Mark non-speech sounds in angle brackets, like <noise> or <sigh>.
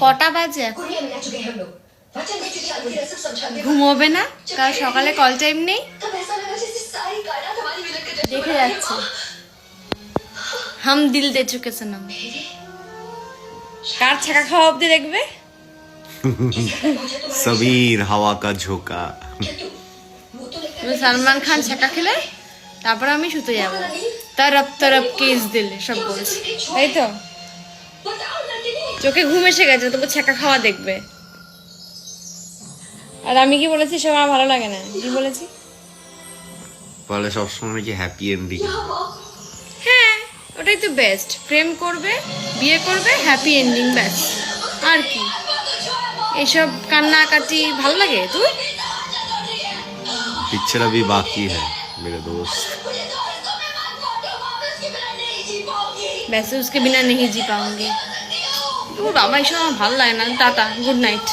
কটা বাজে? এখন ঘুমোবে না? কাল সকালে কল টাইম নেই? দেখে যাচ্ছে। হাম দিল দে চুকে সনম কার ছাকা খাওয়া অব্দি দেখবে? <laughs> সবির হাওয়া কা ঝোকা। সালমান খান ছাকা খেলে তারপর আমি শুতে যাব। তরপ তরপ কেস দিলে সব বলছে। তাই তো। চোখে ঘুম এসে গেছে তবু ছাকা খাওয়া দেখবে আর আমি কি বলেছি সব আমার ভালো লাগে না কি বলেছি বলে সবসময় নাকি হ্যাপি এন্ডিং হ্যাঁ ওটাই তো বেস্ট প্রেম করবে বিয়ে করবে হ্যাপি এন্ডিং ব্যাস আর কি এইসব কান্নাকাটি ভালো লাগে তুই पिक्चर अभी बाकी है मेरे दोस्त वैसे उसके बिना नहीं जी पाऊंगी ও বাবা এসব আমার ভালো লাগে না। Tata good night